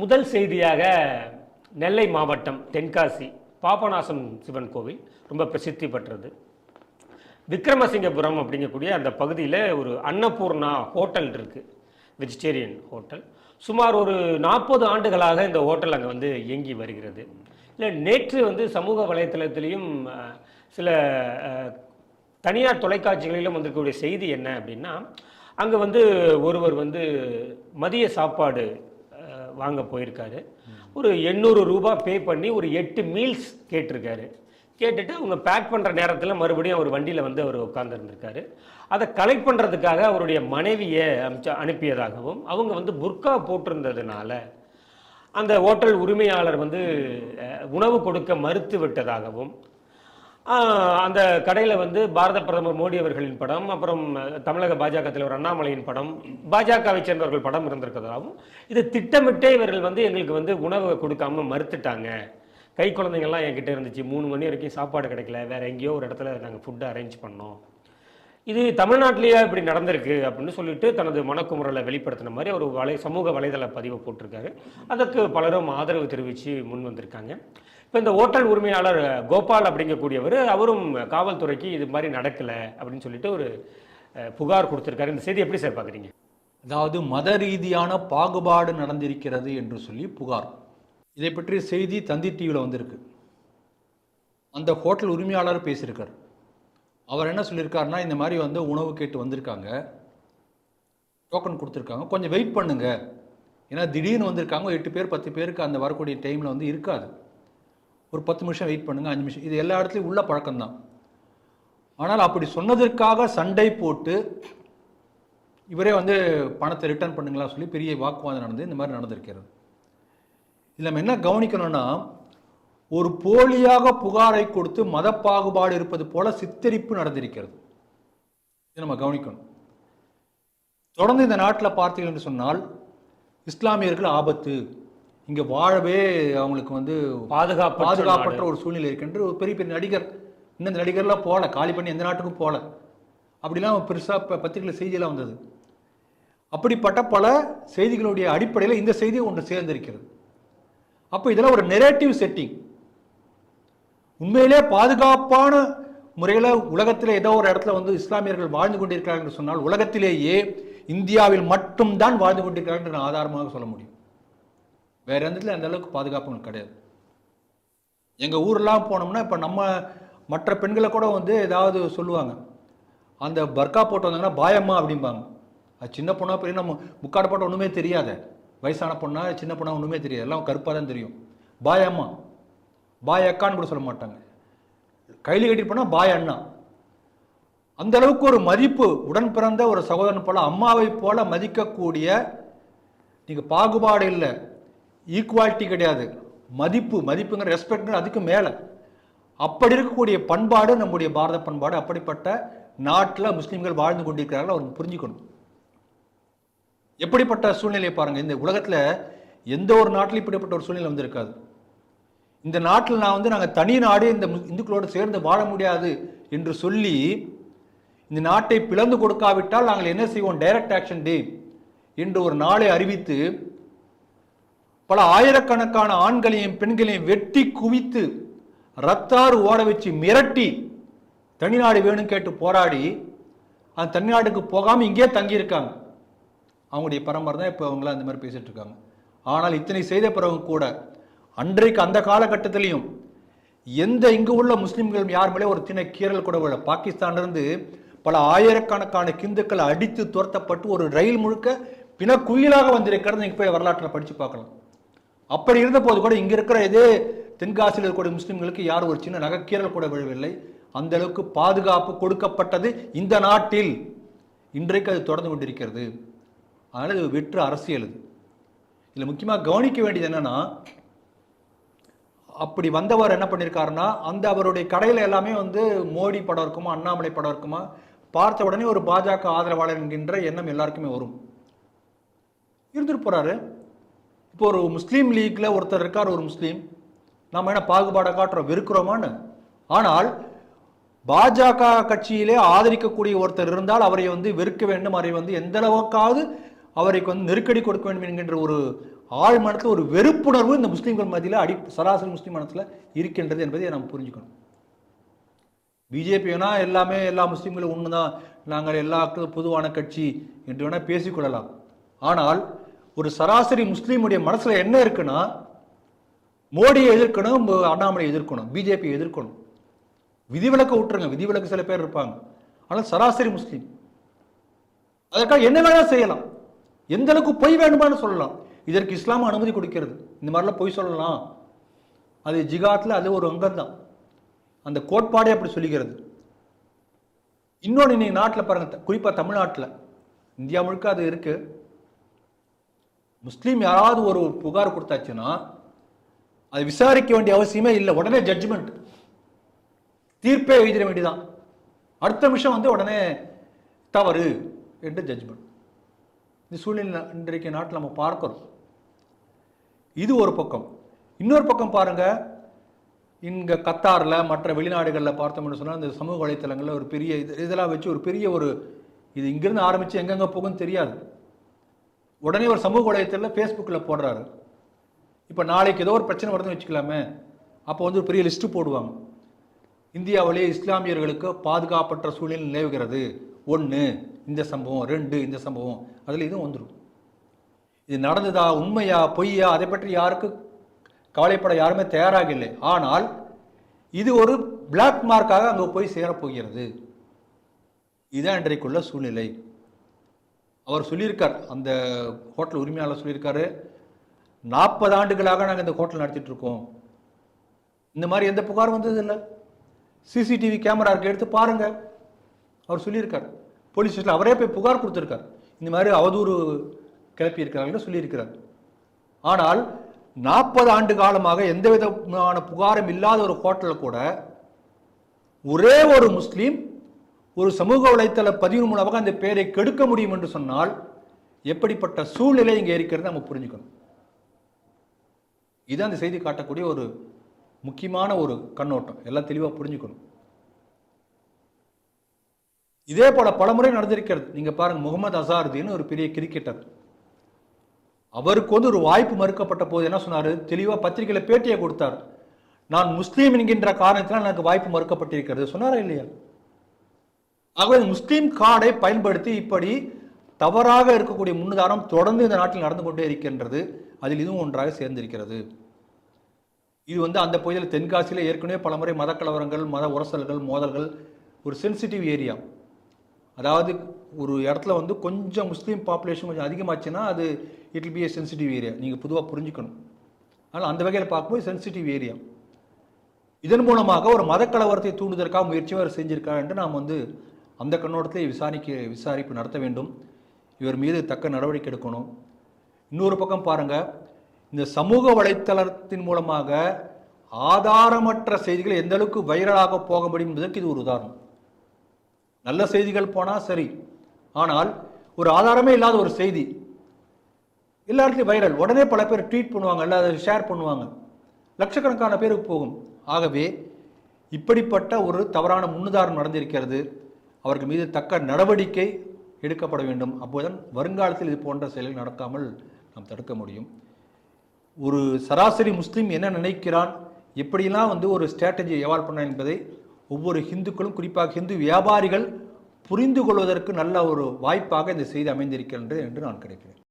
முதல் செய்தியாக நெல்லை மாவட்டம் தென்காசி பாபநாசம் சிவன் கோவில் ரொம்ப பிரசித்தி பெற்றது. விக்ரமசிங்கபுரம் அப்படிங்கக்கூடிய அந்த பகுதியில் ஒரு அன்னபூர்ணா ஹோட்டல் இருக்குது வெஜிடேரியன் ஹோட்டல். சுமார் ஒரு நாற்பது ஆண்டுகளாக இந்த ஹோட்டல் அங்கே வந்து இயங்கி வருகிறது. இல்லை நேற்று வந்து சமூக வலைத்தளத்திலையும் சில தனியார் தொலைக்காட்சிகளிலும் வந்திருக்கக்கூடிய செய்தி என்ன அப்படின்னா அங்கே வந்து ஒருவர் வந்து மதிய சாப்பாடு வாங்க போயிருக்காரு. ஒரு எண்ணூறு ரூபாய் பே பண்ணி ஒரு எட்டு மீல்ஸ் கேட்டிருக்காரு. கேட்டுட்டு அவங்க பேக் பண்ணுற நேரத்தில் மறுபடியும் அவர் வண்டியில் வந்து அவர் உட்காந்துருந்துருக்காரு அதை கலெக்ட் பண்ணுறதுக்காக அவருடைய மனைவியை அமிச்சு அனுப்பியதாகவும் அவங்க வந்து புர்கா போட்டிருந்ததுனால அந்த ஹோட்டல் உரிமையாளர் வந்து உணவு கொடுக்க மறுத்து விட்டதாகவும் அந்த கடையில் வந்து பாரத பிரதமர் மோடி அவர்களின் படம் அப்புறம் தமிழக பாஜக தலைவர் அண்ணாமலையின் படம் பாஜகவை சேர்ந்தவர்கள் படம் இருந்திருக்கிறதாகவும் இது திட்டமிட்டே இவர்கள் வந்து எங்களுக்கு வந்து உணவு கொடுக்காம மறுத்துட்டாங்க. கை குழந்தைங்கள்லாம் என்கிட்ட இருந்துச்சு. மூணு மணி வரைக்கும் சாப்பாடு கிடைக்கல. வேற எங்கேயோ ஒரு இடத்துல நாங்கள் ஃபுட்டு அரேஞ்ச் பண்ணோம். இது தமிழ்நாட்டிலேயே இப்படி நடந்திருக்கு அப்படின்னு சொல்லிட்டு தனது மனக்குமுறலை வெளிப்படுத்தின மாதிரி ஒரு வலை சமூக வலைதள பதிவை போட்டிருக்காரு. அதற்கு பலரும் ஆதரவு தெரிவித்து முன் வந்திருக்காங்க. இப்போ இந்த ஹோட்டல் உரிமையாளர் கோபால் அப்படிங்கக்கூடியவர் அவரும் காவல்துறைக்கு இது மாதிரி நடக்கலை அப்படின்னு சொல்லிட்டு ஒரு புகார் கொடுத்துருக்காரு. இந்த செய்தி எப்படி சார் பார்க்குறீங்க அதாவது மத ரீதியான பாகுபாடு நடந்திருக்கிறது என்று சொல்லி புகார். இதை பற்றிய செய்தி தந்தி டிவியில் வந்திருக்கு. அந்த ஹோட்டல் உரிமையாளர் பேசியிருக்கார். அவர் என்ன சொல்லியிருக்காருன்னா இந்த மாதிரி வந்து உணவு கேட்டு வந்திருக்காங்க. டோக்கன் கொடுத்துருக்காங்க. கொஞ்சம் வெயிட் பண்ணுங்க. ஏன்னா திடீர்னு வந்திருக்காங்க. எட்டு பேர் பத்து பேருக்கு அந்த வரக்கூடிய டைமில் வந்து இருக்காது. ஒரு பத்து நிமிஷம் வெயிட் பண்ணுங்க அஞ்சு நிமிஷம். இது எல்லா இடத்துலையும் உள்ள பழக்கம்தான். ஆனால் அப்படி சொன்னதற்காக சண்டை போட்டு இவரே வந்து பணத்தை ரிட்டர்ன் பண்ணுங்களா சொல்லி பெரிய வாக்குவாதம் நடந்து இந்த மாதிரி நடந்திருக்கிறது. இதில் நம்ம என்ன கவனிக்கணும்னா ஒரு போலியாக புகாரை கொடுத்து மத பாகுபாடு இருப்பது போல சித்தரிப்பு நடந்திருக்கிறது. இதை நம்ம கவனிக்கணும். தொடர்ந்து இந்த நாட்டில் பார்த்தீர்கள் என்று சொன்னால் இஸ்லாமியர்கள் ஆபத்து. இங்கே வாழவே அவங்களுக்கு வந்து பாதுகாப்பு பாதுகாப்பற்ற ஒரு சூழ்நிலை இருக்கின்ற ஒரு பெரிய பெரிய நடிகர். இன்னும் இந்த நடிகர்லாம் போகல காலி பண்ணி எந்த நாட்டுக்கும் போகல. அப்படிலாம் பெருசாக இப்போ பத்திரிகையில் செய்தியெல்லாம் வந்தது. அப்படிப்பட்ட பல செய்திகளுடைய அடிப்படையில் இந்த செய்தி ஒன்று சேர்ந்திருக்கிறது. அப்போ இதெல்லாம் ஒரு நெரேட்டிவ் செட்டிங் உண்மையிலே பாதுகாப்பான முறையில் உலகத்தில் ஏதோ ஒரு இடத்துல வந்து இஸ்லாமியர்கள் வாழ்ந்து கொண்டிருக்கிறார்கள் என்று சொன்னால் உலகத்திலேயே இந்தியாவில் மட்டும்தான் வாழ்ந்து கொண்டிருக்கிறார்கள் என்று நான் ஆதாரமாக சொல்ல முடியும். வேற எந்த இடத்துல அந்த அளவுக்கு பாதுகாப்பு கிடையாது. எங்கள் ஊர்லாம் போனோம்னா இப்போ நம்ம மற்ற பெண்களை கூட வந்து ஏதாவது சொல்லுவாங்க. அந்த பர்கா போட்டு வந்தாங்கன்னா பாயம்மா அப்படிம்பாங்க. அது சின்ன பொண்ணாக பெரிய நம்ம முக்காடு போட்டால் ஒன்றுமே தெரியாத. வயசான பொண்ணா சின்ன பொண்ணாக ஒன்றுமே தெரியாது. எல்லாம் கருப்பாக தான் தெரியும். பாயம்மா பாய் அக்கான்னு கூட சொல்ல மாட்டாங்க. கையில் கட்டிட்டு போனால் பாய் அண்ணா. அந்த அளவுக்கு ஒரு மதிப்பு உடன் பிறந்த ஒரு சகோதரன் போல அம்மாவை போல மதிக்கக்கூடிய நீங்கள் பாகுபாடு இல்லை. ஈக்குவாலிட்டி கிடையாது. மதிப்பு மதிப்புங்கிற ரெஸ்பெக்ட்ங்கிற அதுக்கு மேலே. அப்படி இருக்கக்கூடிய பண்பாடு நம்முடைய பாரத பண்பாடு அப்படிப்பட்ட நாட்டில் முஸ்லீம்கள் வாழ்ந்து கொண்டிருக்கிறார்கள் அவங்க புரிஞ்சுக்கணும். எப்படிப்பட்ட சூழ்நிலையை பாருங்கள் இந்த உலகத்தில் எந்த ஒரு நாட்டிலும் இப்படிப்பட்ட ஒரு சூழ்நிலை வந்திருக்காது. இந்த நாட்டில் நான் வந்து நாங்கள் தனி நாடு இந்த இந்துக்களோடு சேர்ந்து வாழ முடியாது என்று சொல்லி இந்த நாட்டை பிளந்து கொடுக்காவிட்டால் நாங்கள் என்ன செய்வோம்? டைரக்ட் ஆக்ஷன் டே என்று ஒரு நாளை அறிவித்து பல ஆயிரக்கணக்கான ஆண்களையும் பெண்களையும் வெட்டி குவித்து ரத்தாறு ஓட வச்சு மிரட்டி தனிநாடு வேணும் கேட்டு போராடி அந்த தனிநாடுக்கு போகாமல் இங்கேயே தங்கியிருக்காங்க. அவங்களுடைய பரம்பரை தான் இப்போ அவங்களாம் அந்த மாதிரி பேசிட்டு இருக்காங்க. ஆனால் இத்தனை செய்த பிறகு கூட அன்றைக்கு அந்த காலகட்டத்திலையும் எந்த இங்கு உள்ள முஸ்லிம்கள் யார் மேலே ஒரு தின கீறல் கூட விழ பாகிஸ்தான்லேருந்து பல ஆயிரக்கணக்கான கிந்துக்கள் அடித்து துரத்தப்பட்டு ஒரு ரயில் முழுக்க பிணக்குயிலாக வந்திருக்கிறது. நீங்கள் போய் வரலாற்றில் படித்து பார்க்கலாம். அப்படி இருந்த போது கூட இங்கே இருக்கிற இதே தென்காசியில் இருக்கக்கூடிய முஸ்லிம்களுக்கு யாரும் ஒரு சின்ன நகைக்கீரல் கூட விழவில்லை. அந்த அளவுக்கு பாதுகாப்பு கொடுக்கப்பட்டது இந்த நாட்டில். இன்றைக்கு அது தொடர்ந்து கொண்டிருக்கிறது. அதனால் இது வெற்று அரசியல் இது. இதில் முக்கியமாக கவனிக்க வேண்டியது என்னென்னா அப்படி வந்தவர் என்ன பண்ணியிருக்காருன்னா அந்த அவருடைய கடையில் எல்லாமே வந்து மோடி படம் இருக்குமா அண்ணாமலை படம் இருக்குமா பார்த்த உடனே ஒரு பாஜக ஆதரவாளர் என்கின்ற எண்ணம் எல்லாருக்குமே வரும். இருந்துட்டு போகிறாரு இப்போ ஒரு முஸ்லீம் லீக்ல ஒருத்தர் இருக்கார் ஒரு முஸ்லீம். நம்ம என்ன பாகுபாடை காட்டுறோம் வெறுக்கிறோமான்னு? ஆனால் பாஜக கட்சியிலே ஆதரிக்கக்கூடிய ஒருத்தர் இருந்தால் அவரை வந்து வெறுக்க வேண்டும் அவரை வந்து எந்த அளவுக்காவது அவருக்கு வந்து நெருக்கடி கொடுக்க வேண்டும் என்கின்ற ஒரு ஆழ் மனத்தில் ஒரு வெறுப்புணர்வு இந்த முஸ்லீம்கள் மத்தியில் அடி சராசரி முஸ்லீம் மனத்தில் இருக்கின்றது என்பதை நாம் புரிஞ்சுக்கணும். பிஜேபி வேணா எல்லாமே எல்லா முஸ்லீம்களும் ஒன்று தான் நாங்கள் எல்லா பொதுவான கட்சி என்று வேணால் பேசிக்கொள்ளலாம். ஆனால் ஒரு சராசரி முஸ்லீமுடைய மனசில் என்ன இருக்குன்னா மோடியை எதிர்க்கணும் அண்ணாமலையை எதிர்க்கணும் பிஜேபி எதிர்க்கணும். விதிவிலக்க விட்டுருங்க விதிவிலக்கு சில பேர் இருப்பாங்க. ஆனால் சராசரி முஸ்லீம். அதற்காக என்ன வேணால் செய்யலாம். எந்த அளவுக்கு பொய் வேண்டுமான்னு சொல்லலாம். இதற்கு இஸ்லாம் அனுமதி கொடுக்கிறது. இந்த மாதிரிலாம் பொய் சொல்லலாம். அது ஜிகாத்தில் அது ஒரு அங்கம் தான் அந்த கோட்பாடே அப்படி சொல்லிக்கிறது இன்னொன்று இன்னைக்கு நாட்டில் பாருங்கள் குறிப்பாக தமிழ்நாட்டில். இந்தியா முழுக்க அது இருக்குது முஸ்லீம் யாராவது ஒரு புகார் கொடுத்தாச்சுன்னா அது விசாரிக்க வேண்டிய அவசியமே இல்லை. உடனே ஜட்ஜ்மெண்ட் தீர்ப்பே எழுதிட வேண்டியதான் அடுத்த நிமிஷம் வந்து உடனே தவறு என்று ஜட்ஜ்மெண்ட் இந்த சூழ்நிலை இன்றைக்கு நாட்டில் நம்ம பார்க்குறோம். இது ஒரு பக்கம். இன்னொரு பக்கம் பாருங்கள் இங்கே கத்தாரில் மற்ற வெளிநாடுகளில் பார்த்தோம்னு சொன்னால் இந்த சமூக வலைத்தளங்களில் ஒரு பெரிய இது இதெல்லாம் வச்சு ஒரு பெரிய ஒரு இது இங்கேருந்து ஆரம்பித்து எங்கெங்கே போகும்னு தெரியாது. உடனே ஒரு சமூக வலைத்தளத்தில் ஃபேஸ்புக்கில் போடுறாரு. இப்போ நாளைக்கு ஏதோ ஒரு பிரச்சனை வருதுன்னு வச்சுக்கலாமே. அப்போ வந்து ஒரு பெரிய லிஸ்ட்டு போடுவாங்க. இந்தியாவிலேயே இஸ்லாமியர்களுக்கு பாதுகாப்பற்ற சூழ்நிலை நிலவுகிறது. ஒன்று இந்த சம்பவம் ரெண்டு இந்த சம்பவம். அதில் இதுவும் வந்துடும் இது நடந்ததா உண்மையா பொய்யா அதை பற்றி யாருக்கு கவலைப்பட யாருமே தயாராக இல்லை ஆனால் இது ஒரு பிளாக் மார்க்காக அங்கே போய் சேரப்போகிறது. இதுதான் இன்றைக்குள்ள சூழ்நிலை. அவர் சொல்லியிருக்கார் அந்த ஹோட்டல் உரிமையாளர் சொல்லியிருக்காரு நாற்பது ஆண்டுகளாக நாங்கள் இந்த ஹோட்டல் நடத்திட்டு இருக்கோம். இந்த மாதிரி எந்த புகாரும் வந்தது இல்லை சிசிடிவி கேமரா இருக்கு எடுத்து பாருங்க. அவர் சொல்லியிருக்கார். போலீஸ் ஸ்டேஷனில் அவரே போய் புகார் கொடுத்துருக்கார். இந்த மாதிரி அவதூறு கிளப்பியிருக்கிறார்கள் சொல்லியிருக்கிறார். ஆனால் நாற்பது ஆண்டு காலமாக எந்த விதமான புகாரும் இல்லாத ஒரு ஹோட்டலில் கூட ஒரே ஒரு முஸ்லீம் ஒரு சமூக வலைத்தள பதிவு மூலமாக அந்த பெயரை கெடுக்க முடியும் என்று சொன்னால் எப்படிப்பட்ட சூழ்நிலை இங்கே இருக்கிறது நம்ம புரிஞ்சுக்கணும். இது அந்த செய்தி காட்டக்கூடிய ஒரு முக்கியமான ஒரு கண்ணோட்டம். எல்லாம் தெளிவாக புரிஞ்சுக்கணும். இதே போல பலமுறை நடந்திருக்கிறது. நீங்க பாருங்க முகமது அசாருதீன் ஒரு பெரிய கிரிக்கெட்டர் அவருக்கு வந்து ஒரு வாய்ப்பு மறுக்கப்பட்ட போது என்ன சொன்னாரு? தெளிவாக பத்திரிகையில் பேட்டியை கொடுத்தார். நான் முஸ்லீம் என்கின்ற காரணத்தினால் எனக்கு வாய்ப்பு மறுக்கப்பட்டிருக்கிறது. சொன்னாரா இல்லையா? ஆகவே முஸ்லீம் கார்டை பயன்படுத்தி இப்படி தவறாக இருக்கக்கூடிய முன்னுதாரணம் தொடர்ந்து இந்த நாட்டில் நடந்து கொண்டே இருக்கின்றது. அதில் இதுவும் ஒன்றாக சேர்ந்திருக்கிறது. இது வந்து அந்த பகுதியில் தென்காசியில் ஏற்கனவே பலமுறை மத கலவரங்கள் மத உரசல்கள் மோதல்கள் ஒரு சென்சிட்டிவ் ஏரியா அதாவது ஒரு இடத்துல வந்து கொஞ்சம் முஸ்லீம் பாப்புலேஷன் கொஞ்சம் அதிகமாச்சுன்னா அது it be a sensitive area நீங்கள் பொதுவாக புரிஞ்சுக்கணும். ஆனால் அந்த வகையில் பார்க்கும்போது சென்சிட்டிவ் ஏரியா இதன் மூலமாக ஒரு மத கலவரத்தை தூண்டுவதற்காக முயற்சியும் அவர் செஞ்சிருக்கார் என்று நாம் வந்து அந்த கண்ணோட்டத்தை விசாரிக்க விசாரிப்பு நடத்த வேண்டும். இவர் மீது தக்க நடவடிக்கை எடுக்கணும். இன்னொரு பக்கம் பாருங்கள் இந்த சமூக வலைத்தளத்தின் மூலமாக ஆதாரமற்ற செய்திகள் எந்த அளவுக்கு வைரலாக போக முடியும் என்பதற்கு இது ஒரு உதாரணம். நல்ல செய்திகள் போனால் சரி. ஆனால் ஒரு ஆதாரமே இல்லாத ஒரு செய்தி. எல்லாருக்கும் வைரல் உடனே பல பேர் ட்வீட் பண்ணுவாங்க இல்லை அதை ஷேர் பண்ணுவாங்க. லட்சக்கணக்கான பேருக்கு போகும். ஆகவே இப்படிப்பட்ட ஒரு தவறான முன்னுதாரணம் நடந்திருக்கிறது. அவர்கள் மீது தக்க நடவடிக்கை எடுக்கப்பட வேண்டும். அப்போதுதான் வருங்காலத்தில் இது போன்ற செயல்கள் நடக்காமல் நாம் தடுக்க முடியும். ஒரு சராசரி முஸ்லீம் என்ன நினைக்கிறான்? எப்படிலாம் வந்து ஒரு ஸ்ட்ராட்டஜியை எவால்வ் பண்ண என்பதை ஒவ்வொரு ஹிந்துக்களும் குறிப்பாக ஹிந்து வியாபாரிகள் புரிந்து கொள்வதற்கு நல்ல ஒரு வாய்ப்பாக இந்த செய்தி அமைந்திருக்கின்றது என்று நான் கிடைக்கிறேன்